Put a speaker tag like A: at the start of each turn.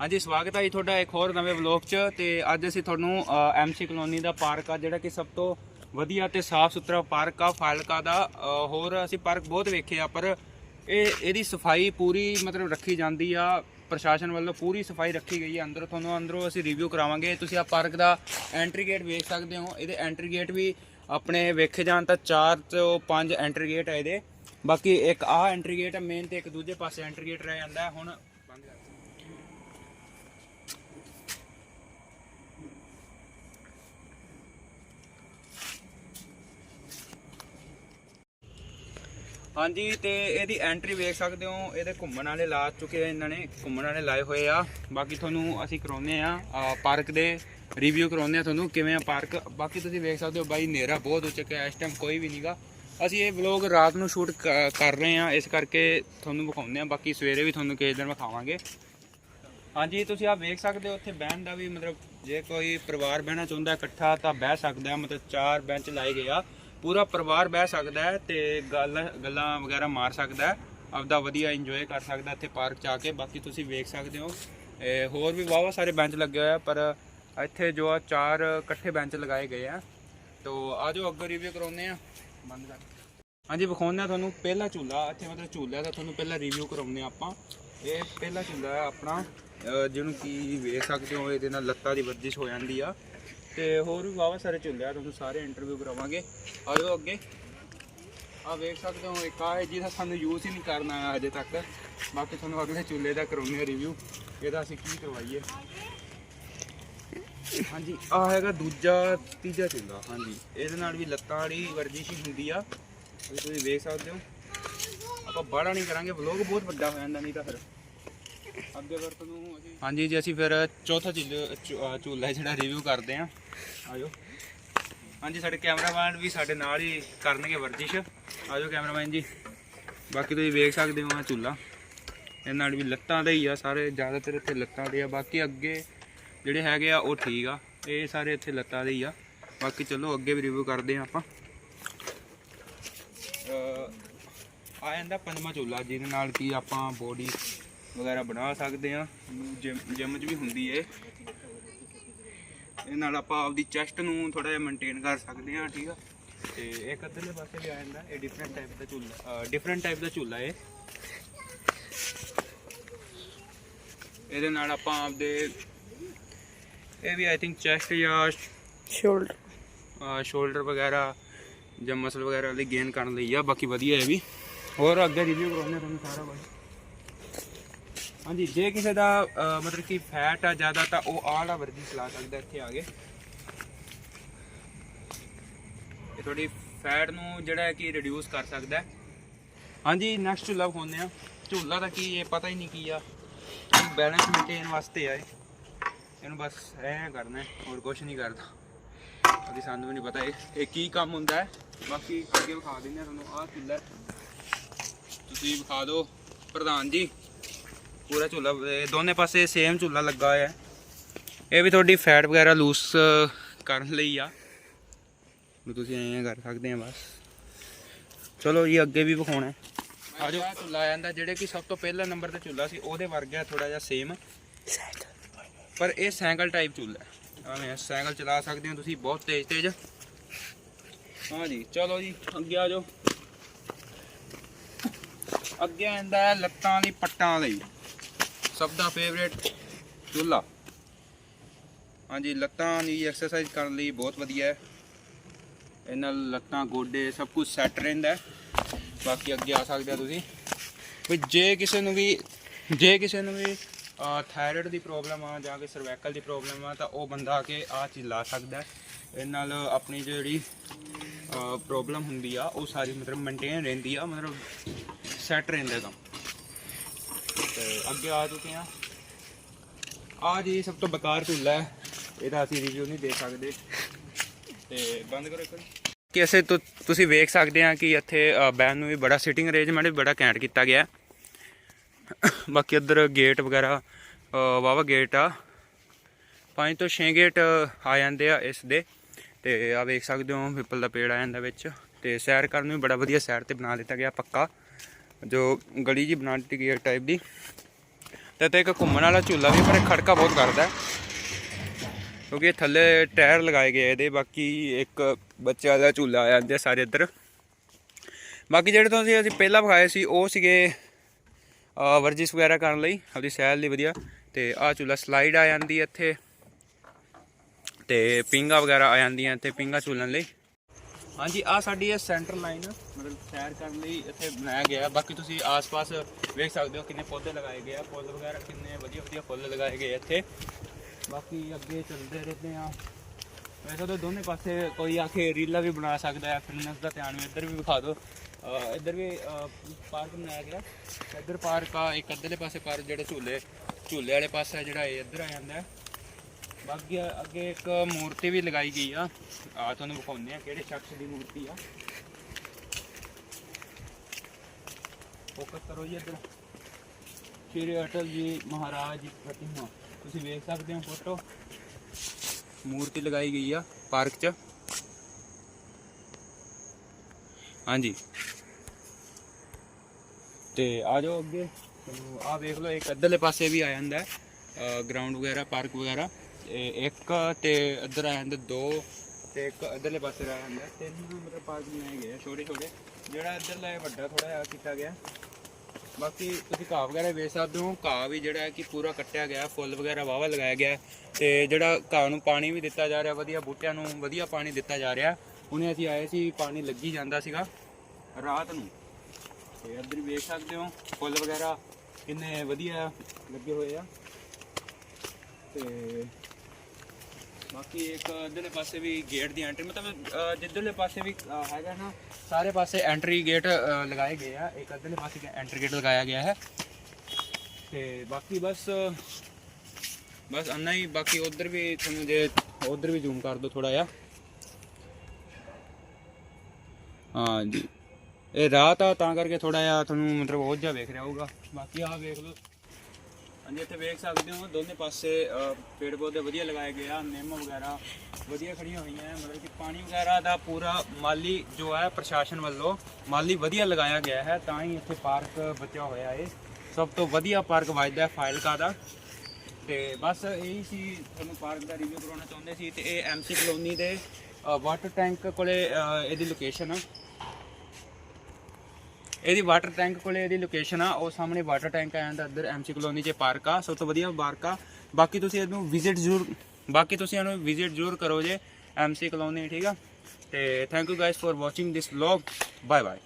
A: ਹਾਂਜੀ ਸਵਾਗਤ ਹੈ ਜੀ ਤੁਹਾਡਾ ਇੱਕ ਹੋਰ ਨਵੇਂ ਵਲੌਗ 'ਚ ਤੇ ਅੱਜ ਅਸੀਂ ਤੁਹਾਨੂੰ ਐਮਸੀ ਕਲੋਨੀ ਦਾ ਪਾਰਕ ਆ ਜਿਹੜਾ ਕਿ ਸਭ ਤੋਂ ਵਧੀਆ ਤੇ ਸਾਫ਼ ਸੁਥਰਾ ਪਾਰਕ ਆ ਫਾਲਕਾ ਦਾ। ਅ, ਹੋਰ ਅਸੀਂ ਪਾਰਕ ਬਹੁਤ ਵੇਖੇ ਆ ਪਰ ਇਹ ਇਹਦੀ ਸਫ਼ਾਈ ਪੂਰੀ ਮਤਲਬ ਰੱਖੀ ਜਾਂਦੀ ਆ। ਪ੍ਰਸ਼ਾਸਨ ਵੱਲੋਂ ਪੂਰੀ ਸਫ਼ਾਈ ਰੱਖੀ ਗਈ ਹੈ ਅੰਦਰ ਤੁਹਾਨੂੰ ਅੰਦਰੋਂ ਅਸੀਂ ਰਿਵਿਊ ਕਰਾਵਾਂਗੇ। ਤੁਸੀਂ ਆ ਪਾਰਕ ਦਾ ਐਂਟਰੀ ਗੇਟ ਵੇਖ ਸਕਦੇ ਹੋ। ਇਹਦੇ ਐਂਟਰੀ ਗੇਟ ਵੀ ਆਪਣੇ ਵੇਖੇ ਜਾਣ ਤਾਂ 4 ਤੋਂ 5 ਐਂਟਰੀ ਗੇਟ ਆ ਇਹਦੇ। ਬਾਕੀ ਇੱਕ ਆਹ ਐਂਟਰੀ ਗੇਟ ਹੈ ਮੇਨ ਤੇ ਇੱਕ ਦੂਜੇ ਪਾਸੇ ਐਂਟਰੀ ਗੇਟ ਰਹਿ ਜਾਂਦਾ। ਹੈ। ਹੁਣ ਬੰਦ ਕਰ ਹਾਂਜੀ, ਤੇ ਇਹਦੀ ਐਂਟਰੀ ਵੇਖ ਸਕਦੇ ਹੋ। ਇਹਦੇ ਘੁੰਮਣ ਵਾਲੇ ਲਾ ਚੁੱਕੇ ਆ ਇਹਨਾਂ ਨੇ। ਘੁੰਮਣ ਵਾਲੇ ਲਾਏ ਹੋਏ ਆ। ਬਾਕੀ ਤੁਹਾਨੂੰ ਅਸੀਂ ਕਰਾਉਨੇ ਆ ਪਾਰਕ ਦੇ ਰਿਵਿਊ ਕਰਾਉਨੇ ਆ ਤੁਹਾਨੂੰ ਕਿਵੇਂ ਆ ਪਾਰਕ ਬਾਕੀ ਤੁਸੀਂ ਵੇਖ ਸਕਦੇ ਹੋ ਬਾਈ, ਹਨੇਰਾ ਬਹੁਤ ਹੋ ਚੁੱਕਿਆ ਇਸ ਟਾਈਮ ਕੋਈ ਵੀ ਨਹੀਂਗਾ ਅਸੀਂ ਇਹ ਵਲੌਗ ਰਾਤ ਨੂੰ ਸ਼ੂਟ ਕਰ ਰਹੇ ਆ। ਇਸ ਕਰਕੇ ਤੁਹਾਨੂੰ ਵਿਖਾਉਂਦੇ ਆ। ਬਾਕੀ ਸਵੇਰੇ ਵੀ ਤੁਹਾਨੂੰ ਕਿਸੇ ਦਿਨ ਵਿਖਾਵਾਂਗੇ। ਹਾਂਜੀ, ਤੁਸੀਂ ਆ ਵੇਖ ਸਕਦੇ ਹੋ, ਉੱਥੇ ਬਹਿਣ ਦਾ ਵੀ ਮਤਲਬ ਜੇ ਕੋਈ ਪਰਿਵਾਰ ਬਹਿਣਾ ਚਾਹੁੰਦਾ ਇਕੱਠਾ ਤਾਂ ਬਹਿ ਸਕਦਾ। ਮਤਲਬ ਚਾਰ ਬੈਂਚ ਲਾਏ ਗਏ ਆ। ਪੂਰਾ ਪਰਿਵਾਰ ਬਹਿ ਸਕਦਾ ਹੈ ਤੇ ਗੱਲ, ਗੱਲਾਂ ਵਗੈਰਾ ਮਾਰ ਸਕਦਾ ਹੈ, ਆਪਦਾ ਵਧੀਆ ਇੰਜੋਏ ਕਰ ਸਕਦਾ ਇੱਥੇ ਪਾਰਕ ਚ ਆ ਕੇ, ਬਾਕੀ ਤੁਸੀਂ ਵੇਖ ਸਕਦੇ ਹੋ। ਇਹ ਹੋਰ ਵੀ ਵਾਵਾ ਸਾਰੇ ਬੈਂਚ ਲੱਗੇ ਹੋਏ ਆ, ਪਰ ਇੱਥੇ ਜੋ ਆ ਚਾਰ ਇਕੱਠੇ ਬੈਂਚ ਲਗਾਏ ਗਏ ਆ। ਤੋ ਆਜੋ ਅੱਗੇ ਰਿਵਿਊ ਕਰਾਉਂਦੇ ਆ। ਬੰਦ ਕਰ। ਹਾਂਜੀ, ਵਿਖਾਉਂਦੇ ਆ ਤੁਹਾਨੂੰ ਪਹਿਲਾ ਝੂਲਾ, ਇੱਥੇ ਮਤਲਬ ਝੂਲਾ ਦਾ ਤੁਹਾਨੂੰ ਪਹਿਲਾਂ ਰਿਵਿਊ ਕਰਾਉਂਦੇ ਆ ਆਪਾਂ। ਇਹ ਪਹਿਲਾ ਝੂਲਾ ਹੈ ਆਪਣਾ ਜਿਹਨੂੰ ਕੀ ਵੇਖ ਸਕਦੇ ਹੋ, ਇਹਦੇ ਨਾਲ ਲੱਤਾਂ ਦੀ ਵਰਜਿਸ਼ ਹੋ ਜਾਂਦੀ ਆ। ਤੇ ਹੋਰ ਵੀ ਵਾਵਾ ਸਾਰੇ ਝੂਲੇ ਆ, ਤੁਹਾਨੂੰ ਸਾਰੇ ਇੰਟਰਵਿਊ ਕਰਾਵਾਂਗੇ। ਆਜੋ ਅੱਗੇ। ਆ ਵੇਖ ਸਕਦੇ ਹੋ, ਇੱਕ ਆ ਹੈ ਜਿਹਦਾ ਸਾਨੂੰ ਯੂਜ਼ ਹੀ ਨਹੀਂ ਕਰਨਾ ਆਇਆ ਅਜੇ ਤੱਕ। ਬਾਕੀ ਤੁਹਾਨੂੰ ਅਗਲੇ ਝੂਲੇ ਦਾ ਕਰਾਉਂਦੇ ਆ ਰਿਵਿਊ ਇਹਦਾ ਅਸੀਂ ਕੀ ਕਰਵਾਈਏ? ਹਾਂਜੀ ਆ ਹੈਗਾ ਦੂਜਾ, ਤੀਜਾ ਝੂਲਾ ਹਾਂਜੀ, ਇਹਦੇ ਨਾਲ ਵੀ ਲੱਤਾਂ ਵਾਲੀ ਵਰਜਿਸ਼ ਹੀ ਹੁੰਦੀ ਆ। ਤੁਸੀਂ ਵੇਖ ਸਕਦੇ ਹੋ। ਆਪਾਂ ਬਾੜਾ ਨਹੀਂ ਕਰਾਂਗੇ ਵਲੋਗ ਬਹੁਤ ਵੱਡਾ ਹੋ ਜਾਂਦਾ, ਨਹੀਂ ਤਾਂ ਫਿਰ। ਅੱਗੇ ਫਿਰ ਤੁਹਾਨੂੰ ਅਸੀਂ ਹਾਂਜੀ ਜੀ, ਅਸੀਂ ਫਿਰ ਚੌਥਾ ਝੂਲ- ਝੂ- ਝੂਲਾ ਜਿਹੜਾ ਰਿਵਿਊ ਕਰਦੇ ਆ ਆਜੋ। ਹਾਂਜੀ, ਸਾਡੇ ਕੈਮਰਾਮੈਨ ਵੀ ਸਾਡੇ ਨਾਲ ਹੀ ਕਰਨਗੇ ਵਰਜਿਸ਼। ਆਜੋ ਕੈਮਰਾਮੈਨ ਜੀ। ਬਾਕੀ ਤੁਸੀਂ ਵੇਖ ਸਕਦੇ ਹੋ ਆ ਝੂਲਾ। ਇਹ ਨਾਲ ਵੀ ਲੱਤਾਂ ਦੇ ਹੀ ਆ ਸਾਰੇ, ਜ਼ਿਆਦਾਤਰ ਇੱਥੇ ਲੱਤਾਂ ਦੇ ਆ। ਬਾਕੀ ਅੱਗੇ ਜਿਹੜੇ ਹੈਗੇ ਆ, ਉਹ ਠੀਕ ਆ। ਇਹ ਸਾਰੇ ਇੱਥੇ ਲੱਤਾਂ ਦੇ ਹੀ ਆ। ਬਾਕੀ ਚਲੋ, ਅੱਗੇ ਵੀ ਰਿਵਿਊ ਕਰਦੇ ਆ ਆਪਾਂ। ਆ ਜਾਂਦਾ ਪੰਜਵਾਂ ਝੂਲਾ, ਜਿਹਦੇ ਨਾਲ ਕੀ ਆਪਾਂ ਬੋਡੀ ਵਗੈਰਾ ਬਣਾ ਸਕਦੇ ਆ ਜਿਮ ਜਿਮ 'ਚ ਵੀ ਹੁੰਦੀ ਏ। ਇਹ ਨਾਲ ਆਪਾਂ ਆਪਦੀ ਚੈਸਟ ਨੂੰ ਥੋੜਾ ਜਿਹਾ ਮੇਨਟੇਨ ਕਰ ਸਕਦੇ ਆ ਠੀਕ ਆ। ਤੇ ਇੱਕ ਅੱਧਰਲੇ ਪਾਸੇ ਵੀ ਆ ਜਾਂਦਾ। ਇਹ ਡਿਫਰੈਂਟ ਟਾਈਪ ਦਾ ਝੂਲਾ ਡਿਫਰੈਂਟ ਟਾਈਪ ਦਾ ਝੂਲਾ ਏ। ਇਹਦੇ ਨਾਲ ਆਪਾਂ ਆਪਦੇ ਇਹ ਵੀ ਆਈ ਥਿੰਕ ਚੈਸਟ ਜਾਂ
B: ਸ਼ੋਲਡਰ
A: ਸ਼ੋਲਡਰ ਵਗੈਰਾ ਜਾਂ ਮਸਲ ਵਗੈਰਾ ਲਈ ਗੇਨ ਕਰਨ ਲਈ ਆ। ਬਾਕੀ ਵਧੀਆ ਹੈ ਵੀ। ਹੋਰ ਅੱਗੇ ਰਿਵਿਊ ਕਰਾਉਂਦੇ ਤੁਹਾਨੂੰ ਸਾਰਾ ਕੁਝ ਹਾਂਜੀ ਜੇ ਕਿਸੇ ਦਾ ਅਹ, ਮਤਲਬ ਕਿ ਫੈਟ ਆ ਜ਼ਿਆਦਾ ਤਾਂ ਉਹ ਆਹ ਵਾਲਾ ਵਰਜੀ ਚਲਾ ਸਕਦਾ ਇੱਥੇ ਆ ਕੇ। ਇਹ ਤੁਹਾਡੀ ਫੈਟ ਨੂੰ ਜਿਹੜਾ ਹੈ ਕਿ ਰਿਡਿਊਸ ਕਰ ਸਕਦਾ ਹੈ। ਹਾਂਜੀ ਨੈਕਸਟ ਝੂਲਾ ਵਿਖਾਉਂਦੇ ਆ ਝੂਲਾ ਦਾ ਕੀ ਇਹ ਪਤਾ ਹੀ ਨਹੀਂ ਕੀ ਆ। ਬੈਲੈਂਸ ਮੇਨਟੇਨ ਵਾਸਤੇ ਆ ਇਹ। ਇਹਨੂੰ ਬਸ ਐ ਕਰਨਾ ਹੈ, ਹੋਰ ਕੁਝ ਨਹੀਂ ਕਰਦਾ। ਅभी ਸਾਨੂੰ ਵੀ ਨਹੀਂ ਪਤਾ ਇਹ ਇਹ ਕੀ ਕੰਮ ਹੁੰਦਾ ਹੈ। ਬਾਕੀ ਅੱਗੇ ਵਿਖਾ ਦਿੰਦੇ ਆ ਤੁਹਾਨੂੰ ਆਹ ਝੂਲਾ ਹੈ। ਤੁਸੀਂ ਵਿਖਾ ਦਿਓ। ਪ੍ਰਧਾਨ ਜੀ ਪੂਰਾ ਝੂਲਾ ਦੋਨੇ ਪਾਸੇ ਸੇਮ ਝੂਲਾ ਲੱਗਾ ਹੋਇਆ ਹੈ। ਇਹ ਵੀ ਤੁਹਾਡੀ ਫੈਟ ਵਗੈਰਾ ਲੂਸ ਕਰਨ ਲਈ ਆ। ਨੂੰ ਤੁਸੀਂ ਐਂ ਕਰ ਸਕਦੇ ਆ ਬਸ। ਚਲੋ ਜੀ ਅੱਗੇ ਵੀ ਵਿਖਾਉਣਾ। ਆ ਜਾਓ ਝੂਲਾ ਆ ਜਾਂਦਾ ਜਿਹੜੇ ਕਿ ਸਭ ਤੋਂ ਪਹਿਲਾ ਨੰਬਰ ਤੇ ਝੂਲਾ ਸੀ ਉਹਦੇ ਵਰਗਾ ਥੋੜਾ ਜਿਹਾ ਸੇਮ ਪਰ ਇਹ ਸਾਈਕਲ ਟਾਈਪ ਝੂਲਾ ਹੈ। ਆਵੇਂ ਸਾਈਕਲ ਚਲਾ ਸਕਦੇ ਹੋ ਤੁਸੀਂ ਬਹੁਤ ਤੇਜ਼ ਤੇਜ਼। ਹਾਂ ਜੀ ਚਲੋ ਜੀ ਅੱਗੇ ਆ ਜਾਓ ਅੱਗੇ ਆਂਦਾ ਲੱਤਾਂ ਦੀ ਪੱਟਾਂ ਲਈ। ਸਭ ਦਾ ਫੇਵਰੇਟ ਝੂਲਾ ਹਾਂਜੀ, ਲੱਤਾਂ ਦੀ ਐਕਸਰਸਾਈਜ਼ ਕਰਨ ਲਈ ਬਹੁਤ ਵਧੀਆ ਹੈ। ਇਹ ਨਾਲ ਲੱਤਾਂ, ਗੋਡੇ ਸਭ ਕੁਝ ਸੈੱਟ ਰਹਿੰਦਾ ਬਾਕੀ ਅੱਗੇ ਆ ਸਕਦੇ ਆ ਤੁਸੀਂ। ਵੀ ਜੇ ਕਿਸੇ ਨੂੰ ਵੀ ਜੇ ਕਿਸੇ ਨੂੰ ਵੀ ਥਾਇਰਾਇਡ ਦੀ ਪ੍ਰੋਬਲਮ ਆ ਜਾਂ ਕਿ ਸਰਵਾਈਕਲ ਦੀ ਪ੍ਰੋਬਲਮ ਆ, ਤਾਂ ਉਹ ਬੰਦਾ ਆ ਕੇ ਆ ਚੀਜ਼ ਲਾ ਸਕਦਾ ਇਹ ਨਾਲ ਆਪਣੀ ਜਿਹੜੀ ਪ੍ਰੋਬਲਮ ਹੁੰਦੀ ਆ, ਉਹ ਸਾਰੀ ਮਤਲਬ ਮੇਨਟੇਨ ਰਹਿੰਦੀ ਆ, ਮਤਲਬ ਸੈੱਟ ਰਹਿੰਦਾ ਕੰਮ। ਤੇ ਅੱਗੇ ਆ ਚੁੱਕੇ ਆ ਆ ਜੀ ਸਭ ਤੋਂ ਬੇਕਾਰ ਝੂਲਾ ਹੈ। ਇਹਦਾ ਅਸੀਂ ਰਿਵਿਊ ਨਹੀਂ ਦੇ ਸਕਦੇ। ਤੇ ਬੰਦ ਕਰੋ ਇੱਕ ਵਾਰੀ। ਕਿ ਅਸੀਂ ਤੁਸੀਂ ਵੇਖ ਸਕਦੇ ਆ ਕਿ ਇੱਥੇ ਬੈਨ ਨੂੰ ਵੀ ਬੜਾ ਸਿਟਿੰਗ ਅਰੇਂਜਮੈਂਟ ਵੀ ਬੜਾ ਕੈਂਟ ਕੀਤਾ ਗਿਆ ਬਾਕੀ ਇੱਧਰ ਗੇਟ ਵਗੈਰਾ ਵਾਵਾ ਗੇਟ ਆ। ਪੰਜ ਤੋਂ 6 ਗੇਟ ਆ ਜਾਂਦੇ ਆ ਇਸ ਦੇ। ਤੇ ਆ ਵੇਖ ਸਕਦੇ ਹੋ, ਪਿੱਪਲ ਦਾ ਪੇੜ ਆ ਜਾਂਦਾ ਵਿੱਚ। ਤੇ ਸੈਰ ਕਰਨ ਨੂੰ ਵੀ ਬੜਾ ਵਧੀਆ ਸੈਰ ਤੇ ਬਣਾ ਦਿੱਤਾ ਗਿਆ ਪੱਕਾ। ਜੋ ਗਲੀ ਜੀ ਬਣਾ ਦਿੱਤੀ ਗਈ ਹੈ ਟਾਈਪ ਦੀ। ਤੇ ਤੇ ਇੱਕ ਘੁੰਮਣ ਵਾਲਾ ਝੂਲਾ ਵੀ, ਪਰ ਖੜਕਾ ਬਹੁਤ ਕਰਦਾ ਕਿਉਂਕਿ ਥੱਲੇ ਟਾਇਰ ਲਗਾਏ ਗਏ ਇਹਦੇ, ਬਾਕੀ ਇੱਕ ਬੱਚਾ ਦਾ ਝੂਲਾ ਆ ਜਾਂਦੇ ਸਾਰੇ ਇੱਧਰ। ਬਾਕੀ ਜਿਹੜੇ ਤੁਸੀਂ ਅਸੀਂ ਪਹਿਲਾਂ ਵਿਖਾਏ ਸੀ, ਉਹ ਸੀਗੇ ਵਰਜਿਸ਼ ਵਗੈਰਾ ਕਰਨ ਲਈ, ਆਪਦੀ ਸੈਰ ਲਈ ਵਧੀਆ। ਤੇ ਆਹ ਝੂਲਾ ਸਲਾਈਡ ਆ ਜਾਂਦੀ ਇੱਥੇ। ਤੇ ਪਿੰਗਾ ਵਗੈਰਾ ਆ ਜਾਂਦੀਆਂ ਇੱਥੇ, ਪਿੰਗਾ ਝੂਲਣ ਲਈ। ਹਾਂਜੀ ਆ ਸਾਡੀ ਇਹ ਸੈਂਟਰ ਲਾਈਨ ਮਤਲਬ ਸੈਰ ਕਰਨ ਲਈ ਇੱਥੇ ਬਣਾਇਆ ਗਿਆ। ਬਾਕੀ ਤੁਸੀਂ ਆਸ-ਪਾਸ ਵੇਖ ਸਕਦੇ ਹੋ ਕਿੰਨੇ ਪੌਦੇ ਲਗਾਏ ਗਏ ਆ। ਫੁੱਲ ਵਗੈਰਾ ਕਿੰਨੇ ਵਧੀਆ ਵਧੀਆ ਫੁੱਲ ਲਗਾਏ ਗਏ ਇੱਥੇ। ਬਾਕੀ ਅੱਗੇ ਚੱਲਦੇ ਰਹਿੰਦੇ ਆ ਵੈਸੇ ਤਾਂ ਦੋਨੇ ਪਾਸੇ ਕੋਈ ਆ ਕੇ ਰੀਲਾ ਵੀ ਬਣਾ ਸਕਦਾ ਹੈ, ਫਿਟਨੈਸ ਦਾ ਧਿਆਨ ਵੀ ਇੱਧਰ ਵੀ ਵਿਖਾ ਦਿਓ। ਇੱਧਰ ਵੀ ਪਾਰਕ ਬਣਾਇਆ ਗਿਆ। ਇੱਧਰ ਪਾਰਕ ਆ, ਇੱਕ ਅੱਧਰਲੇ ਪਾਸੇ ਪਾਰਕ, ਜਿਹੜੇ ਝੂਲੇ ਝੂਲੇ ਵਾਲੇ ਪਾਸੇ ਜਿਹੜਾ ਇਹ ਇੱਧਰ ਆ ਜਾਂਦਾ ਹੈ। ਬਾਕੀ ਆ- ਅੱਗੇ ਇੱਕ ਮੂਰਤੀ ਵੀ ਲਗਾਈ ਗਈ ਆ। ਆ ਤੁਹਾਨੂੰ ਵਿਖਾਉਂਦੇ ਆ ਕਿਹੜੇ ਸ਼ਖਸ ਦੀ ਮੂਰਤੀ ਆ। ਫੋਕਸ ਕਰੋ ਜੀ ਇੱਧਰ। ਸ਼੍ਰੀ ਅਟਲ ਜੀ ਮਹਾਰਾਜ ਦੀ ਪ੍ਰਤਿਮਾ। ਤੁਸੀਂ ਵੇਖ ਸਕਦੇ ਹੋ ਫੋਟੋ। ਮੂਰਤੀ ਲਗਾਈ ਗਈ ਆ ਪਾਰਕ 'ਚ। ਹਾਂਜੀ। ਤੇ ਆ ਜਾਓ ਅੱਗੇ। ਆ ਵੇਖ ਲਓ, ਇੱਕ ਅੱਧਰਲੇ ਪਾਸੇ ਵੀ ਆ ਜਾਂਦਾ ਹੈ। ਗਰਾਊਂਡ ਵਗੈਰਾ, ਪਾਰਕ ਵਗੈਰਾ। ਤੇ ਇੱਕ ਤੇ ਇੱਧਰ ਆ ਜਾਂਦੇ ਦੋ ਤੇ ਇੱਕ ਇੱਧਰਲੇ ਪਾਸੇ ਰਹਿ ਜਾਂਦਾ। ਤਿੰਨ ਮਤਲਬ ਪਾਰਕ ਬਣਾਏ ਗਏ ਆ, ਛੋਟੇ ਛੋਟੇ। ਜਿਹੜਾ ਇੱਧਰਲਾ ਇਹ ਵੱਡਾ ਥੋੜਾ ਜਿਹਾ ਕੀਤਾ ਗਿਆ। ਬਾਕੀ ਤੁਸੀਂ ਘਾਹ ਵਗੈਰਾ ਵੇਚ ਸਕਦੇ ਹੋ। ਘਾਹ ਵੀ ਜਿਹੜਾ ਹੈ ਕਿ ਪੂਰਾ ਕੱਟਿਆ ਗਿਆ, ਫੁੱਲ ਵਗੈਰਾ ਵਾਵਾ ਲਗਾਇਆ ਗਿਆ। ਹੈ ਤੇ ਜਿਹੜਾ ਘਾਹ ਨੂੰ ਪਾਣੀ ਵੀ ਦਿੱਤਾ ਜਾ ਰਿਹਾ, ਵਧੀਆ ਬੂਟਿਆਂ ਨੂੰ ਵਧੀਆ ਪਾਣੀ ਦਿੱਤਾ ਜਾ ਰਿਹਾ। ਹੁਣੇ ਅਸੀਂ ਆਏ ਸੀ, ਪਾਣੀ ਲੱਗੀ ਜਾਂਦਾ ਸੀਗਾ ਰਾਤ ਨੂੰ। ਤੇ ਇੱਧਰ ਵੇਖ ਸਕਦੇ ਹੋ, ਫੁੱਲ ਵਗੈਰਾ ਕਿੰਨੇ ਵਧੀਆ ਲੱਗੇ ਹੋਏ ਆ। ਤੇ ਬਾਕੀ ਇੱਕ ਇੱਧਰਲੇ ਪਾਸੇ ਵੀ ਗੇਟ ਦੀ ਐਂਟਰੀ ਮਤਲਬ ਜਿੱਧਰਲੇ ਪਾਸੇ ਵੀ ਹੈਗਾ ਨਾ, ਸਾਰੇ ਪਾਸੇ ਐਂਟਰੀ ਗੇਟ ਲਗਾਏ ਗਏ ਆ। ਇੱਕ ਇੱਧਰਲੇ ਪਾਸੇ ਐਂਟਰੀ ਗੇਟ ਲਗਾਇਆ ਗਿਆ ਹੈ। ਤੇ ਬਾਕੀ ਬਸ ਬਸ ਅੰਨਾ ਹੀ। ਬਾਕੀ ਉਧਰ ਵੀ ਤੁਹਾਨੂੰ ਜੇ ਉਧਰ ਵੀ ਜ਼ੂਮ ਕਰ ਦਿਓ ਥੋੜਾ ਜਿਹਾ। ਹਾਂ ਜੀ ਇਹ ਰਾਤ ਆ, ਤਾਂ ਕਰਕੇ ਥੋੜਾ ਜਿਹਾ ਤੁਹਾਨੂੰ ਮਤਲਬ ਉਹ ਜਿਹਾ ਵੇਖ ਰਿਹਾ ਹੋਊਗਾ। ਬਾਕੀ ਆਹ ਵੇਖ ਲਓ। ਹਾਂਜੀ, ਇੱਥੇ ਵੇਖ ਸਕਦੇ ਹੋ, ਦੋਨੇ ਪਾਸੇ ਪੇੜ ਪੌਦੇ ਵਧੀਆ ਲਗਾਏ ਗਏ ਆ, ਨਿੰਮ ਵਗੈਰਾ ਵਧੀਆ ਖੜੀਆਂ ਹੋਈਆਂ ਹੈ ਮਤਲਬ ਕਿ ਪਾਣੀ ਵਗੈਰਾ ਦਾ ਪੂਰਾ ਮਾਲੀ ਜੋ ਹੈ ਪ੍ਰਸ਼ਾਸਨ ਵੱਲੋਂ ਮਾਲੀ ਵਧੀਆ ਲਗਾਇਆ ਗਿਆ ਹੈ, ਤਾਂ ਹੀ ਇੱਥੇ ਪਾਰਕ ਬਚਿਆ ਹੋਇਆ ਹੈ ਸਭ ਤੋਂ ਵਧੀਆ ਪਾਰਕ ਵੱਜਦਾ ਹੈ ਫਾਇਲਕਾ ਦਾ। ਤੇ ਬਸ ਇਹੀ ਸੀ, ਤੁਹਾਨੂੰ ਪਾਰਕ ਦਾ ਰਿਵਿਊ ਕਰਾਉਣਾ ਚਾਹੁੰਦੇ ਸੀ, ਤੇ ਇਹ ਐਮਸੀ ਕਲੋਨੀ ਦੇ ਵਾਟਰ ਟੈਂਕ ਕੋਲੇ ਇਹਦੀ ਲੋਕੇਸ਼ਨ ਆ। ਇਹਦੀ ਵਾਟਰ ਟੈਂਕ ਕੋਲੇ ਇਹਦੀ ਲੋਕੇਸ਼ਨ ਆ, ਉਹ ਸਾਹਮਣੇ ਵਾਟਰ ਟੈਂਕ ਆ ਜਾਂਦਾ ਇੱਧਰ ਐਮਸੀ ਕਲੋਨੀ 'ਚ ਪਾਰਕ ਆ, ਸਭ ਤੋਂ ਵਧੀਆ ਪਾਰਕ ਆ। ਬਾਕੀ ਤੁਸੀਂ ਇਹਨੂੰ ਵਿਜ਼ਿਟ ਜ਼ਰੂਰ ਬਾਕੀ ਤੁਸੀਂ ਇਹਨੂੰ ਵਿਜ਼ਿਟ ਜ਼ਰੂਰ ਕਰੋ ਜੇ ਐਮਸੀ ਕਲੋਨੀ ਠੀਕ ਆ? ਤੇ thank you guys for watching this vlog bye bye